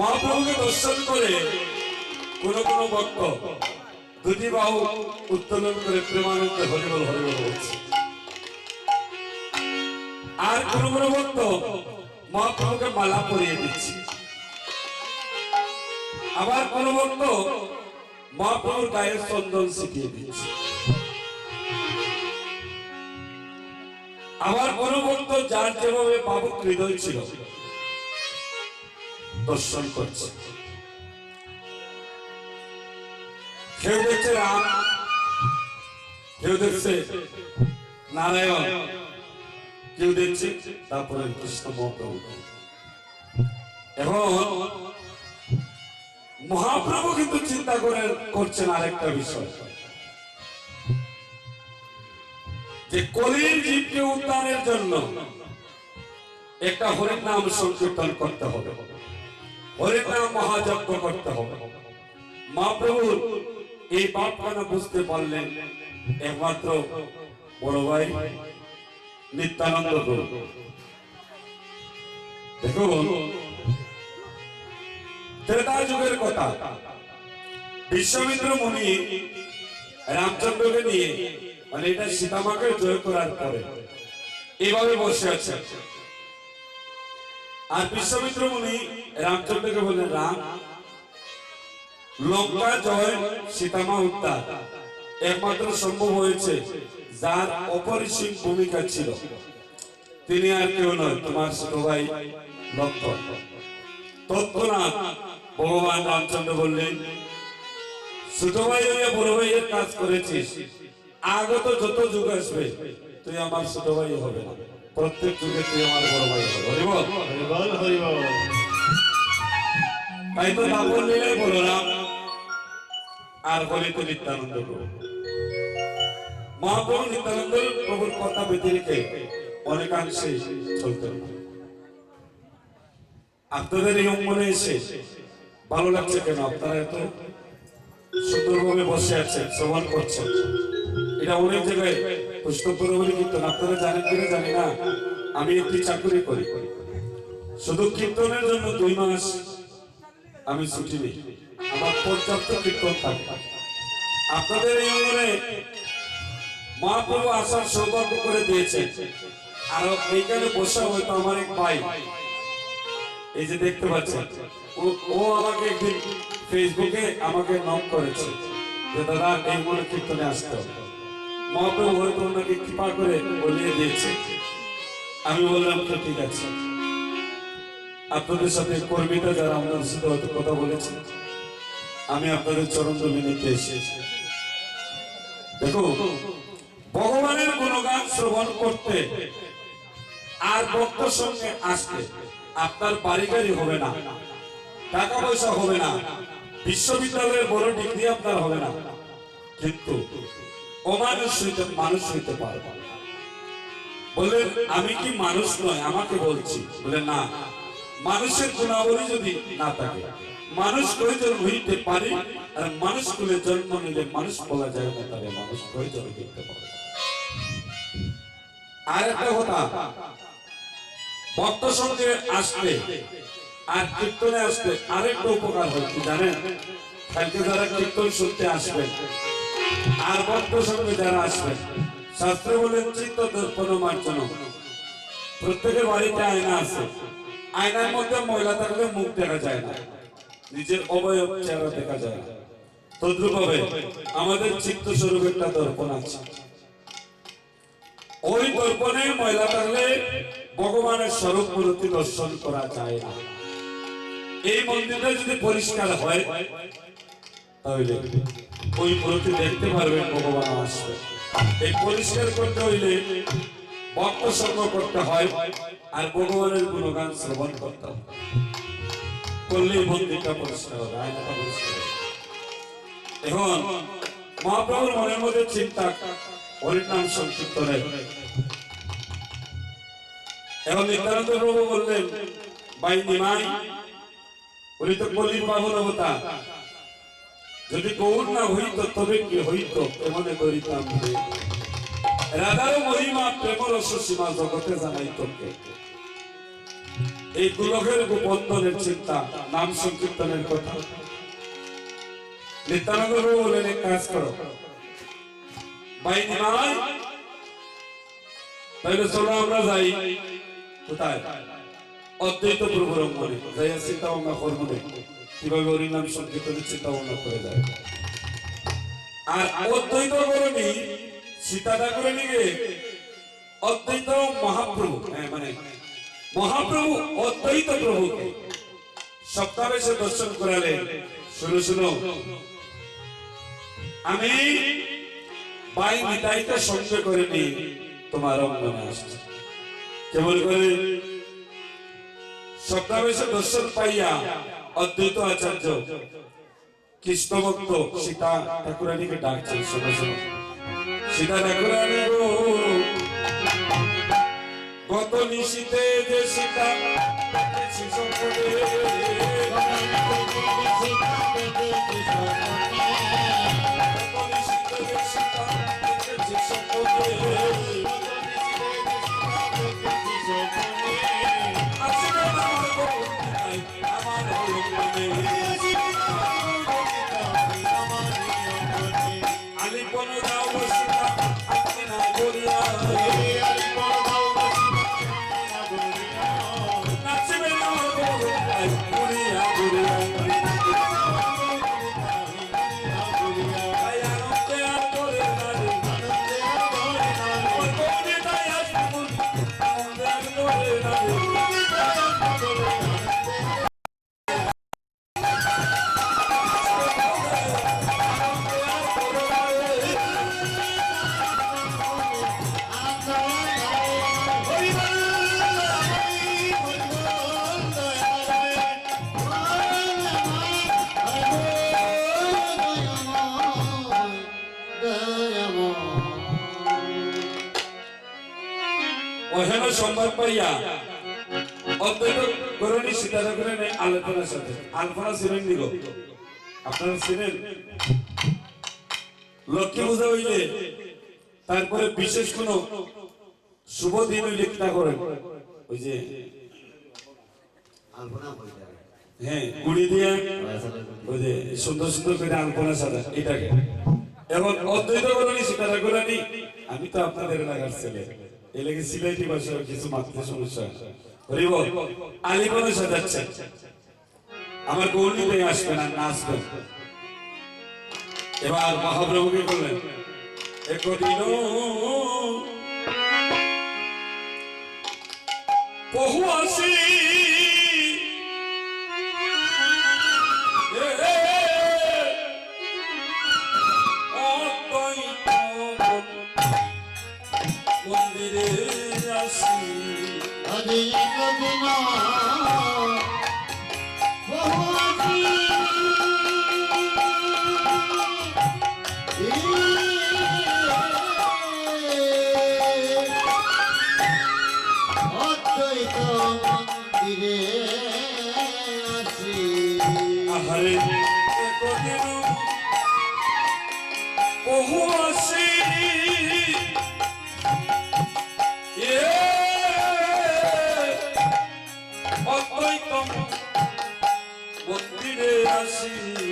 মহাপ্রভুকে দর্শন করে কোন কোন ভক্ত দুটি বাহু উত্তোলন করে প্রেমানন্দে হরিবল হরিবল বলছে আর কোন কোন ভক্ত মহাপ্রভুকে মালা পরিয়ে দিচ্ছে। আবার কোন ভক্ত মহাপ্রভুর গায়ে চন্দন শিখিয়ে দিচ্ছে। আবার কোন ভক্ত যার যেভাবে বাবুক হৃদয় ছিল দর্শন করছে। কেউ দেখছে রাম কেউ দেখছে? নারায়ণ। কেউ দেখছে? তারপরে কৃষ্ণ মহাপ্রভু। এখন মহাপ্রভু কিন্তু চিন্তা করে করছেন আরেকটা বিষয়। যে কলির জীবকে উদ্ধারের জন্য একটা হরির নাম সংকীর্তন করতে হবে। মহাযজ্ঞ করতে হবে। মহাপ্রভুর এই বাপখানা বুঝতে পারলেন? একমাত্র বড় ভাই নিত্যানন্দ গুরু দেখুন ত্রেতা যুগের কথা। বিশ্বমিত্র মুনি রামচন্দ্রকে নিয়ে মানে এটা সীতামাকে জয় করার পরে এইভাবে বসে আছে আর বিশ্বমিত্র মুনি রামচন্দ্রকে বললেন রাম? লঙ্কা জয় সীতামা উদ্ধার একমাত্র সম্ভব হয়েছে যার অপরিসীম ভূমিকা ছিল। তিনি আর কেউ নয়, তোমার ছোট ভাই তৎক্ষণাৎ ভগবান রামচন্দ্র বললেন, ছোট ভাই হইয়া বড় ভাইয়ের কাজ করেছিস। আগত যত যুগ আসবে, তুই আমার ছোট ভাই হবে প্রত্যেক যুগে তুই আমার বড় ভাই হবে। হরি বল। হরিবল হরিবল। তাই তো না বললেই বলো না। আর নিত্যানন্দ মহাপ্রভু নিত্যানন্দ, প্রভুর কথা বেঁধে রেখে অনেকাংশে আপনাদের এই অঙ্গনে এসে ভালো লাগছে কেন? আপনারা এত সুন্দরভাবে বসে আছেন, শ্রবণ করছেন। এটা অনেক জায়গায় পুষ্পপুর বলে কীর্তন। আপনারা জানেন কিনা জানি না। আমি একটি চাকরি করি। শুধু কীর্তনের জন্য দুই মাস আমি ছুটি নেই। আমার পর্যাপ্ত কীর্তন থাকে। আপনাদের এই অঙ্গনে মহাপ্রভু আসার সৌভাগ্য করে দিয়েছে আর এইখানে বসা হয়তো আমার এক ভাই। এই যে দেখতে পাচ্ছেন, ও আমাকে একদিন ফেসবুকে আমাকে নক করেছে যে, দাদা, এই মনে কীর্তনে আসতে হবে। মহাপ্রভু হয়তো ওনাকে কৃপা করে বলিয়ে দিয়েছে। আমি বললাম, তো ঠিক আছে। আপনাদের সাথে কর্মীরা যারা আমাদের সাথে হয়তো কথা বলেছে, আমি আপনাদের চরণ ধুলি নিতে এসেছি। দেখো, ভগবানের গুণগান শ্রবণ করতে আর ভক্ত সঙ্গে আসতে আপনার বাড়ি হবে না টাকা পয়সা হবে না, বিশ্ববিদ্যালয়ের বড় ডিগ্রি আপনার হবে না, কিন্তু অমানুষ হইতে মানুষ হইতে পারবে। বললেন, আমি কি মানুষ নয়, আমাকে বলছি। বলে না মানুষের গুণাবলী যদি না থাকে, মানুষ প্রয়োজন হইতে পারে, আর মানুষ কুলে জন্ম নিলে মানুষ বলা যায় না তাহলে মানুষ প্রয়োজন হইতে পারে। আর একটা কথা, ভক্ত সঙ্গে আসলে আর কীর্তনে আসলে আরেকটা উপকার কি জানেন? কালকে যারা কীর্তন শুনতে আসবেন আর ভক্ত সঙ্গে যারা আসবে, শাস্ত্রে বলেন, চিত্ত দর্পণ মার্জন প্রত্যেকের বাড়িতে আয়না আছে। আয়নার মধ্যে ময়লা থাকলে মুখ দেখা যায় না, নিজের অবয়ব চেহারা দেখা যায় না। তদ্রুপ হবে আমাদের চিত্ত স্বরূপ একটা দর্পণ আছে। ওই দর্পণে ময়লা থাকলে ভগবানের স্বরূপ মূর্তি দর্শন করা যায় না। এই মন্দিরটা যদি পরিষ্কার হয়, তাহলে ওই মূর্তি দেখতে পারবেন, ভগবান আসবে। এই পরিষ্কার করতে হইলে ভক্ত সঙ্গ করতে হয় আর ভগবানের গুণগান শ্রবণ করতে হয়। করলেই মন্দিরটা পরিষ্কার এখন, মহাপ্রভুর মনের মধ্যে চিন্তা হরির নাম সংক্ষিপ্তনে এখন নিত্যানন্দ প্রভু বললেন উনি তো কলির বাহন অবতার যদি গৌর না হইত, তবে কি হইত? এমনে করিতাম। রাধার মহিমা প্রেম রস জগতে জানাই তোকে। এই গোলকের গোপন্দনের চিন্তা, নাম সংকীর্তনের কথা। নিত্যানন্দ বলেন, এক কাজ করো। তাহলে চলো আমরা যাই। অদ্বৈত চিন্তা ভাবনা করব কীভাবে হরির নাম সংকীর্তনের চিন্তা ভাবনা করে যায়। আর অদ্বৈত করণী সীতা অদ্বৈত হ্যাঁ মানে মহাপ্রভু, অদ্বৈত প্রভুকে। সপ্তাহে দর্শন করালে, শুনো শুনো। আমি বাই নিতাইতে তোমার অঙ্গনে আসছে। কেমন করে সপ্তাহে দর্শন পাইয়া অদ্বৈত আচার্য কৃষ্ণ ভক্ত সীতা ঠাকুরানীকে ডাকছে শোনো শোনো। সীতা ঠাকুরানী গো কত নিশিতে যে সীতা দেখেছি ওহেন পাইয়া অদ্বৈত করণী সীতারা করে নেই আলোচনার সাথে। আলপনা ছিলেন দিল আপনারা ছিলেন লক্ষ্মী পূজা হইলে তারপরে বিশেষ কোন শুভ দিন হইলে কিনা করেন? ওই যে হ্যাঁ গুড়ি দিয়ে ওই যে সুন্দর সুন্দর করে আলপনা সাজা এটাকে। এখন অদ্বৈত করণী সীতারা আমি তো আপনাদের এলাকার ছেলে। এলাকে সিলেটি ভাষার কিছু মাত্র সমস্যা। হরিব সাজাচ্ছে আমার গণিতে আসবে না নাচবে এবার মহাপ্রভুকে বললেন একদিন বহু আসি আসি আহারে assim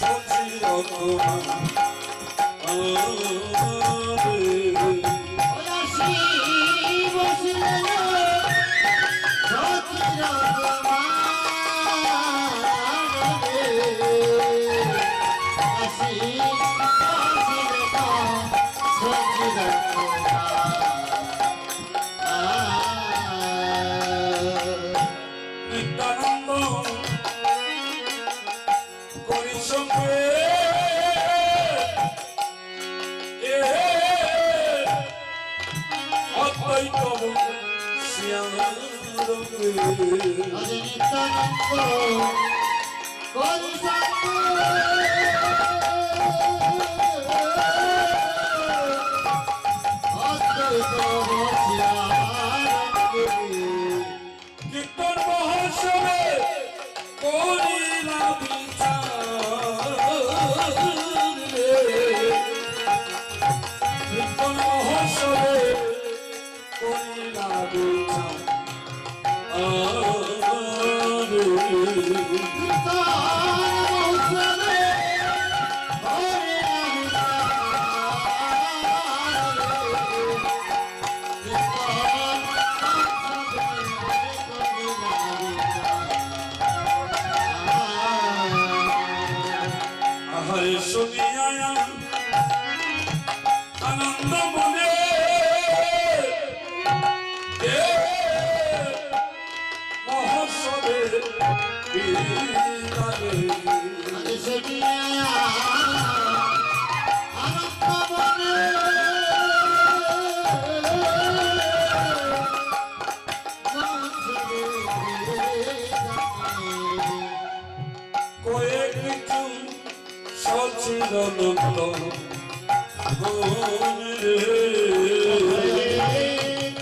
সচির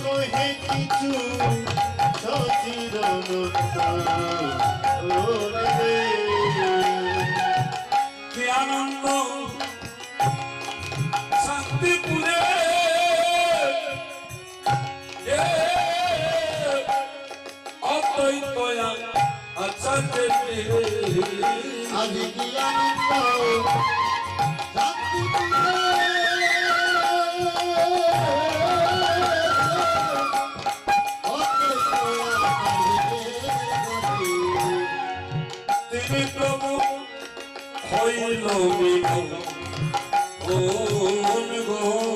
কয়েক কিছু সচিরনন্দ মনে কি আনন্দ? শান্তিপুরে। এ অদ্বৈতয়া আচার্য আজ কি তিনি প্রভু হইল মিলন ওম গো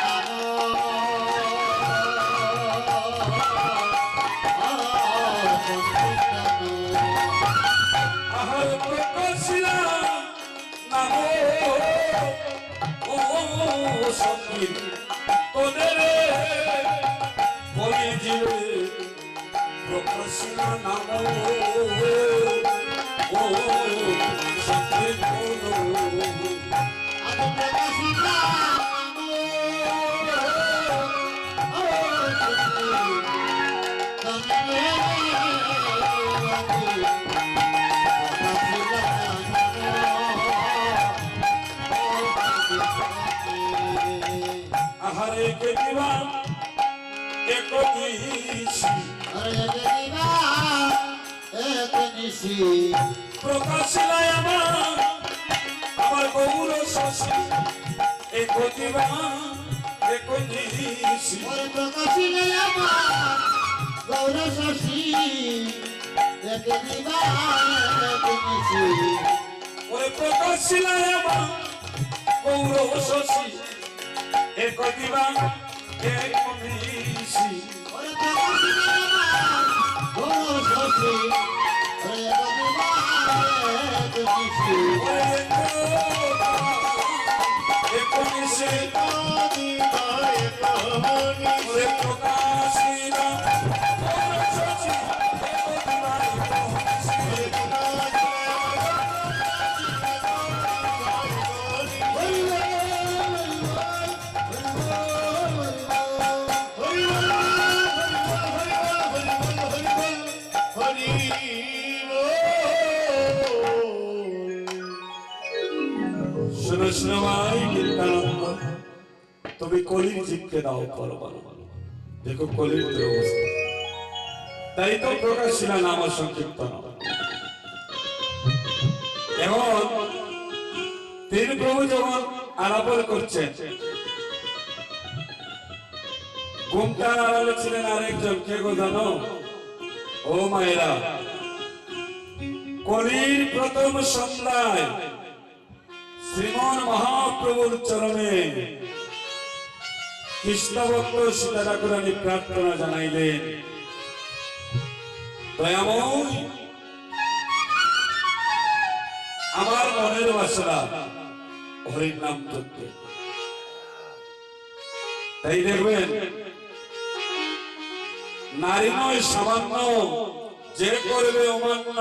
তোদের বলি জিরে প্রকাশিনা নাম ও সংগীত আহারে প্রকাশিলায় আমার আমার গৌর শশী এক দিবা এক দিছি গৌর শশী দেখে দিবা দেখে ওরে প্রকাশিলায় আমার গৌর শশী এক দিবা এক দিছি ওরে প্রকাশ আমার বড় শশী দেখিছি শোনো শোনো ভাই তুমি কলির জীবকে দাও পরবার দেখো কলির যে অবস্থা। তাই তো প্রকাশিলা নাম সংকীর্তন। এখন তিন প্রভু যখন আলাপন করছেন ঘুমটার আড়ালে ছিলেন আরেকজন, কে গো জানো? ও মায়েরা, কলির প্রথম সন্ধ্যায় শ্রীমন মহাপ্রভুর চরণে কৃষ্ণভক্ত সীতা ঠাকুরানী প্রার্থনা জানাইলেন। আমার মনের বাসনা, হরির নাম তত্ত্ব তাই দেখবেন, নারী নয়, সামান্য, যে করবে অমান্য